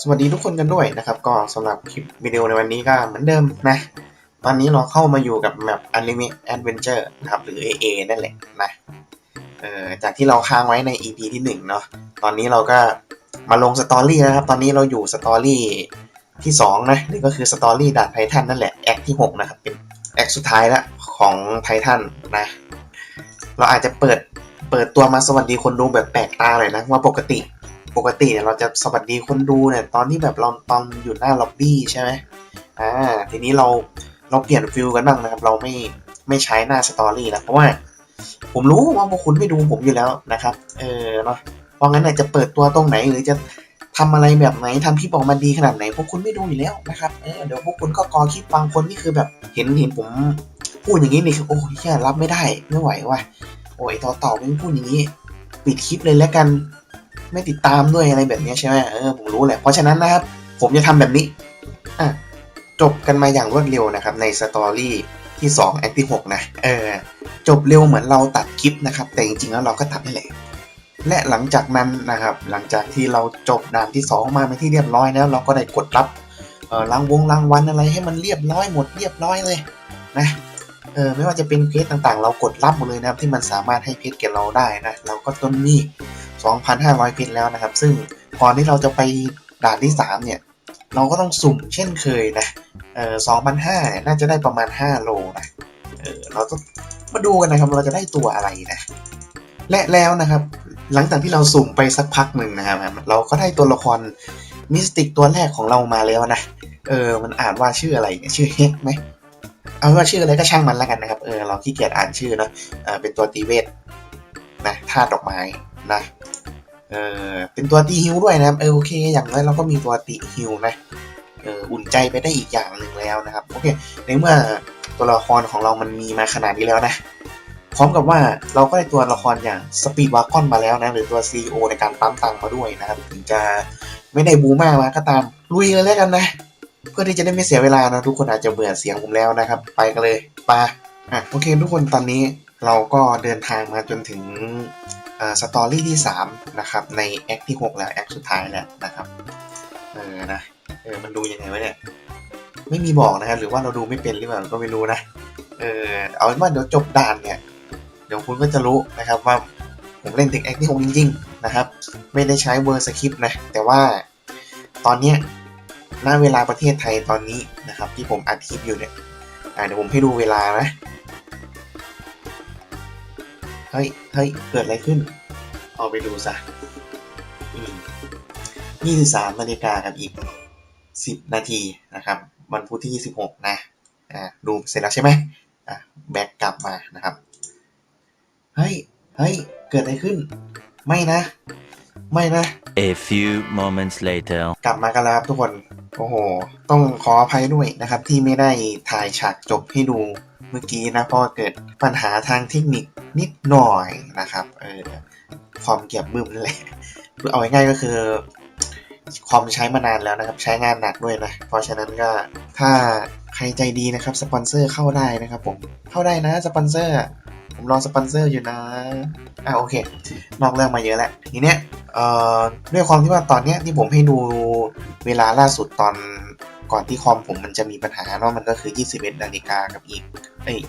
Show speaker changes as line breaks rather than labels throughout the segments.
สวัสดีทุกคนกันด้วยนะครับ ก็สำหรับคลิปวิดีโอในวันนี้ก็เหมือนเดิมนะ ตอนนี้เราเข้ามาอยู่กับแมป Unlimited Adventure นะครับ หรือ AA นั่นแหละนะเอ่อจากที่เราค้างไว้ใน EP ที่ 1 เนาะตอนนี้เราก็มาลงสตอรี่นะครับ ตอนนี้เราอยู่สตอรี่ที่ 2 นะนี่ก็คือสตอรี่ด่านไททันนั่นแหละ แอคที่ 6 นะครับ เป็นแอคสุดท้ายละของไททันนะ เราอาจจะเปิดเปิดตัวมาสวัสดีคนดูแบบแปลกตาเลยนะว่าปกติ ปกติเนี่ยเราจะสวัสดีคนดูเนี่ยตอนที่แบบเราตอนอยู่หน้าล็อบบี้ใช่ไหมอ่าทีนี้เราเราเปลี่ยนฟิลกันบ้างนะครับ เราไม่ไม่ใช้หน้าสตอรี่แล้วเพราะว่าผมรู้ว่าพวกคุณไม่ดูผมอยู่แล้วนะครับ เออเนาะเพราะงั้นเนี่ยจะเปิดตัวตรงไหนหรือจะทำอะไรแบบไหนทำคลิปออกมาดีขนาดไหนพวกคุณไม่ดูอยู่แล้วนะครับเออเดี๋ยวพวกคุณก็กอคลิปบางคนนี่คือแบบเห็นเห็นผมพูดอย่างนี้นี่คือโอ้ยแค่รับไม่ได้ไม่ไหวว่ะโอ้ยต่อต่อไม่พูดอย่างนี้ ปิดคลิปเลยแล้วกัน ไม่ติดตามด้วยอะไรแบบนี้ใช่ไหมเออผมรู้แหละเพราะฉะนั้นนะครับ ผมจะทำแบบนี้อะจบกันมาอย่างรวดเร็วนะครับ ในสตอรี่ที่2แอคที่6นะเออจบเร็วเหมือนเราตัดคลิปนะครับ แต่จริงๆแล้วเราก็ตัดนี่แหละและหลังจากนั้นนะครับ หลังจากที่เราจบด่านที่ 2 มาเป็นที่เรียบร้อยแล้ว เราก็ได้กดรับเออรางวงรางวัลอะไรให้มันเรียบร้อยหมดเรียบร้อยเลยนะเออไม่ว่าจะเป็นเพจต่างๆ เรากดรับหมดเลยนะครับที่มันสามารถให้เพจแก่เราได้นะเราก็ต้นนี้ 2,500 เพชรแล้วนะครับ ซึ่งก่อนที่เราจะไปด่านที่ 3 เนี่ย เราก็ต้องสุ่มเช่นเคยนะเออ2,500เนี่ยน่าจะได้ประมาณ 5 โลนะเออเราต้องมาดูกันนะครับเราจะได้ตัวอะไรนะและแล้วนะครับ หลังจากที่เราสุ่มไปสักพักหนึ่งนะครับ เราก็ได้ตัวละครมิสติกตัวแรกของเรามาแล้วนะเออมันอ่านว่าชื่ออะไรเนี่ยชื่อเฮกไหมเอาว่าชื่ออะไรก็ช่างมันแล้วกันนะครับ เออเราขี้เกียจอ่านชื่อเนะเออเป็นตัวตีเวทนะธาตุดอกไม้นะ เออเป็นตัวตีฮิวด้วยนะครับเออโอเค อย่างน้อยเราก็มีตัวตีฮิวนะเอออุ่นใจไปได้อีกอย่างหนึ่งแล้วนะครับโอเคในเมื่อตัวละครของเรามันมีมาขนาดนี้แล้วนะพร้อมกับว่าเราก็ได้ตัวละครอย่างสปีดวากอนมาแล้วนะหรือตัว CEO ในการปั๊มตังค์มาด้วยนะครับถึงจะไม่ได้บูมากมาก็ตามลุยเลยแล้วกันนะ เพื่อที่จะได้ไม่เสียเวลานะทุกคนอาจจะเบื่อเสียงผมแล้วนะครับ ไปกันเลยไปอะโอเค ทุกคนตอนนี้เราก็เดินทางมาจนถึง สตอรี่ที่ 3 นะครับ ในแอคที่ 6 แล้ว แอคสุดท้ายแล้วนะครับเออนะเออมันดูยังไงวะเนี่ย ไม่มีบอกนะครับหรือว่าเราดูไม่เป็นหรือเปล่าก็ไม่รู้นะเออเอาเป็นว่าเดี๋ยวจบด่านเนี่ยเดี๋ยวคุณก็จะรู้นะครับว่าผมเล่นถึงแอคที่ 6 จริงๆนะครับ ไม่ได้ใช้เวอร์สคริปต์นะ แต่ว่าตอนเนี้ยณเวลาประเทศไทยตอนนี้นะครับ ที่ผมอัดคลิปอยู่เนี่ยเดี๋ยวผมให้ดูเวลานะ ฮ้ยเฮ้ยเกิดอะไรขึ้น เอาไปดูซะยี่สิบสามนาฬิกากับอีกสิบนาทีนะครับวันพุธที่ยี่สิบหกนะอ่าดูเสร็จแล้วใช่ไหมอะแบ็กกลับมานะครับเฮ้ยเฮ้ยเกิดอะไรขึ้น ไม่นะ ไม่นะ
A few moments later.
กลับมากันแล้วครับทุกคน โอ้โห ต้องขออภัยด้วยนะครับ ที่ไม่ได้ถ่ายฉากจบให้ดู เมื่อกี้นะพราะว่าเกิดปัญหาทางเทคนิคนิดหน่อยนะครับเออความเกียบบึ้มนั่นแหละเอาง่ายๆก็คือคอมใช้มานานแล้วนะครับ ใช้งานหนักด้วยนะ เพราะฉะนั้นก็ถ้าใครใจดีนะครับ สปอนเซอร์เข้าได้นะครับผมเข้าได้นะสปอนเซอร์ผมรอสปอนเซอร์อยู่นะอะโอเคนอกเรื่องมาเยอะแล้วทีเนี้ยเอ่อด้วยความที่ว่าตอนเนี้ยที่ผมให้ดูเวลาล่าสุดตอน ก่อนที่คอมผมมันจะมีปัญหาเนาะมันก็คือ 21นาฬิกากับอีกเอ้ย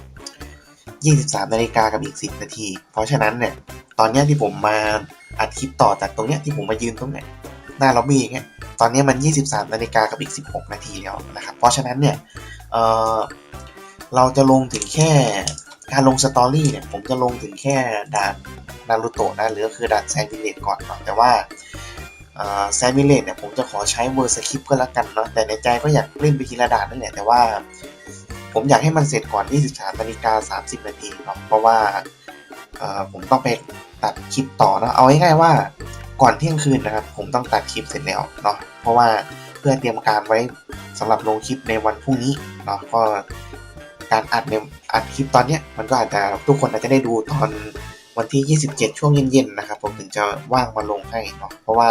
23นาฬิกากับอีก 10 นาที เพราะฉะนั้นเนี่ย ตอนนี้ที่ผมมาอัดคลิปต่อจากตรงเนี้ยที่ผมมายืนตรงเนี้ยหน้าล็อบบี้เงี้ยตอนนี้มัน 23นาฬิกากับอีก 16 นาทีแล้วนะครับ เพราะฉะนั้นเนี่ยเออเราจะลงถึงแค่การลงสตอรี่เนี่ย ผมจะลงถึงแค่ด่านนารูโตะนะหรือก็คือด่านแซนวิเลตก่อนเนาะแต่ว่า แซนวิเลตเนี่ยผมจะขอใช้เวอร์สคริปก็แล้วกันเนาะแต่ในใจก็อยากเล่นไปทีละด่านนั่นแหละแต่ว่า ผมอยากให้มันเสร็จก่อน 23นาฬิกา30 นาทีเนาะเพราะว่าผมต้องไปตัดคลิปต่อเนาะเอาง่ายๆว่าก่อนเที่ยงคืนนะครับ ผมต้องตัดคลิปเสร็จแล้วเนาะเพราะว่าเพื่อเตรียมการไว้สำหรับลงคลิปในวันพรุ่งนี้เนาะก็การอัดเนี่ยอัดคลิปตอนเนี้ยมันก็อาจจะทุกคนอาจจะได้ดูตอนวันที่ 27 ช่วงเย็นๆนะครับ ผมถึงจะว่างมาลงให้เนาะเพราะว่า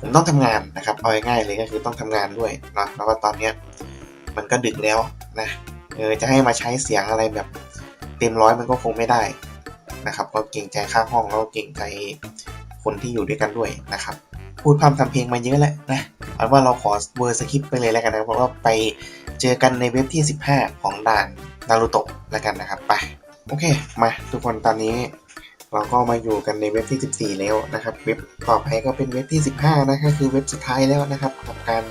ผมต้องทำงานนะครับ เอาง่ายๆเลยก็คือต้องทำงานด้วยเนาะแล้วก็ตอนเนี้ยมันก็ดึกแล้วนะเออจะให้มาใช้เสียงอะไรแบบเต็มร้อยมันก็คงไม่ได้นะครับ ก็เกรงใจข้างห้องแล้วก็เกรงใจคนที่อยู่ด้วยกันด้วยนะครับ พูดพร่ำทำเพลงมาเยอะแล้วนะเอาว่าเราขอเวอร์สคริปไปเลยแล้วกันนะเพราะว่าไปเจอกันในเว็บที่ 15 ของด่านนารูโตะแล้วกันนะครับไปโอเค มาทุกคนตอนนี้ เราก็มาอยู่กันในเว็บที่ 14 แล้วนะครับ เว็บต่อไปก็เป็นเว็บที่ 15 นะก็คือเว็บสุดท้ายแล้วนะครับ กับการ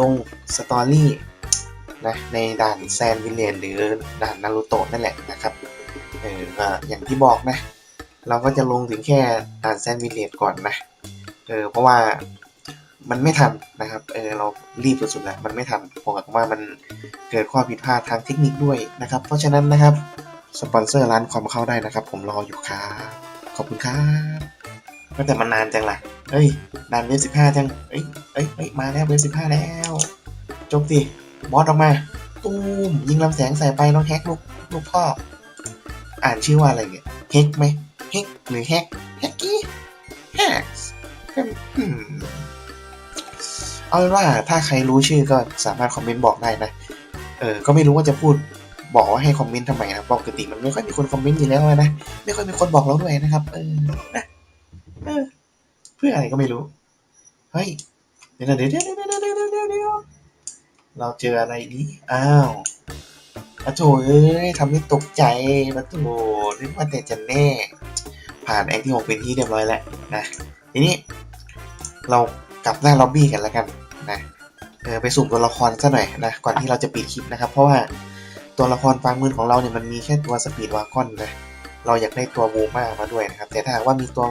ลงสตอรี่นะในด่านแซนวิลเลนหรือด่านนารูโตะนั่นแหละนะครับเออก็อย่างที่บอกนะ เราก็จะลงถึงแค่ด่านแซนวิลเลนก่อนนะเออเพราะว่ามันไม่ทันนะครับ เออเรารีบสุดๆแล้วมันไม่ทันบอกว่ามันเกิดข้อผิดพลาดทางเทคนิคด้วยนะครับ เพราะฉะนั้นนะครับ สปอนเซอร์ร้านความเข้าได้นะครับ ผมรออยู่ครับ ขอบคุณครับก็แต่มันนานจังล่ะเฮ้ยนานเว็บสิบห้าจังเอ้ยเอ้ยเอ้ยมาแล้วเว็บสิบห้าแล้วจบสิบอสออกมาตูมยิงลำแสงใส่ไปน้องแฮกลูกลูกพ่อ อ่านชื่อว่าอะไรเนี่ยเฮกไหมเฮกหรือแฮกแฮกกี้แฮกอืมเอาเป็นว่าถ้าใครรู้ชื่อก็สามารถคอมเมนต์บอกได้นะ เออ ก็ไม่รู้ว่าจะพูด บอกว่าให้คอมเมนต์ทำไมนะปกติมันไม่ค่อยมีคนคอมเมนต์อยู่แล้วนะไม่ค่อยมีคนบอกเราด้วยนะครับ เออนะเออเพื่ออะไรก็ไม่รู้เฮ้ยเดี๋ยวเดี๋ยวเดี๋ยวเดี๋ยวเดี๋ยวเดี๋ยวเดี๋ยวเดี๋ยวเราเจออะไรนี้อ้าวปะโถเอ้ยทำให้ตกใจปะโถนึกว่าแต่จะแน่ ผ่านแอคที่หกเป็นที่เรียบร้อยแล้วนะทีนี้ เรากลับหน้าล็อบบี้กันแล้วกันนะเออไปสุ่มตัวละครซะหน่อยนะก่อนที่เราจะปิดคลิปนะครับ เพราะว่า ตัวละครฟางมือของเราเนี่ยมันมีแค่ตัวสปีดวากอนนะเราอยากได้ตัวบูมามาด้วยนะครับ แต่ถ้าหากว่ามีตัว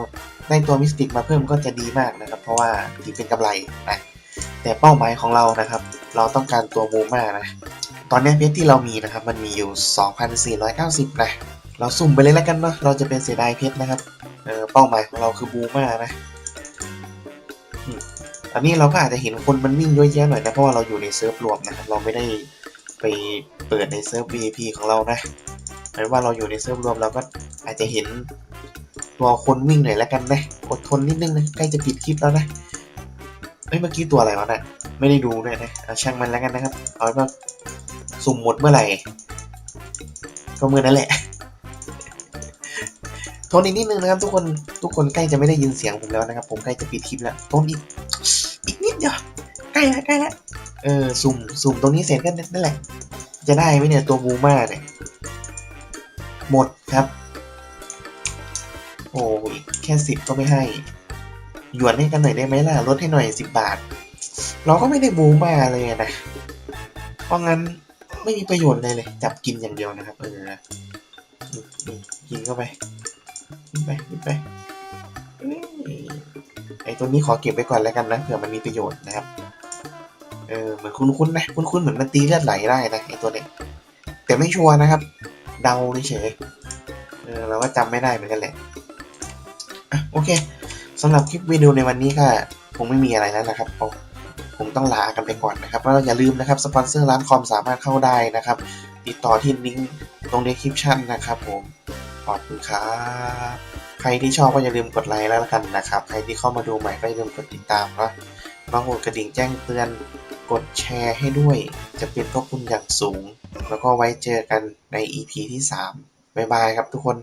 ได้ตัวมิสติกมาเพิ่มก็จะดีมากนะครับ เพราะว่าถือเป็นกำไรนะแต่เป้าหมายของเรานะครับ เราต้องการตัวบูมานะตอนนี้เพชรที่เรามีนะครับ มันมีอยู่ 2,490นะเราสุ่มไปเลยแล้วกันเนาะเราจะเป็นเสียดายเพชรนะครับเออเป้าหมายของเราคือบูมานะอันนี้เราก็อาจจะเห็นคนมันวิ่งเยอะแยะหน่อยนะเพราะว่าเราอยู่ในเซิร์ฟรวมนะครับเราไม่ได้ ไปเปิดในเซิร์ฟ VIP ของเรานะหมายว่าเราอยู่ในเซิร์ฟรวมเราก็อาจจะเห็นตัวคนวิ่งหน่อยแล้วกันนะ อดทนนิดนึงนะ ใกล้จะปิดคลิปแล้วนะเอ้ยเมื่อกี้ตัวอะไรวะน่ะไม่ได้ดูด้วยนะเอาช่างมันแล้วกันนะครับ เอาเป็นว่าสุ่มหมดเมื่อไหร่ ก็เมื่อนั้นแหละ ทนอีกนิดนึงนะครับ ทุกคน ทุกคนใกล้จะไม่ได้ยินเสียงผมแล้วนะครับ ผมใกล้จะปิดคลิปแล้ว ทนอีก อีกนิดเดียว ใกล้แล้วใกล้แล้ว เออสุ่มสุ่มตรงนี้เสร็จก็นั่นแหละ จะได้ไหมเนี่ยตัวบูมาเนี่ย หมดครับ โอ้ยแค่สิบก็ไม่ให้ หยวนให้กันหน่อยได้ไหมล่ะ ลดให้หน่อยสิบบาท เราก็ไม่ได้บูมาเลยนะ เพราะงั้นไม่มีประโยชน์เลยเลย จับกินอย่างเดียวนะครับ เออกินเข้าไปกินไปกินไปไอตัวนี้ขอเก็บไว้ก่อนแล้วกันนะเผื่อมันมีประโยชน์นะครับ เออเหมือนคุ้นๆนะคุ้นๆเหมือนมันตีเลือดไหลได้นะไอตัวเนี้ยแต่ไม่ชัวร์นะครับ เดาเฉยเออเราก็จำไม่ได้เหมือนกันแหละอะโอเคสำหรับคลิปวิดีโอในวันนี้ก็คงไม่มีอะไรแล้วนะครับผมผมต้องลากันไปก่อนนะครับแล้วอย่าลืมนะครับสปอนเซอร์ร้านคอมสามารถเข้าได้นะครับ ติดต่อที่ลิงก์ตรง description นะครับ ผมขอบคุณครับใครที่ชอบก็อย่าลืมกดไลค์แล้วกันนะครับ ใครที่เข้ามาดูใหม่ก็อย่าลืมกดติดตามนะมากดกระดิ่งแจ้งเตือน กดแชร์ให้ด้วย จะเป็นพวกคุณอย่างสูง แล้วก็ไว้เจอกันใน EP ที่ 3 บ๊ายบายครับทุกคน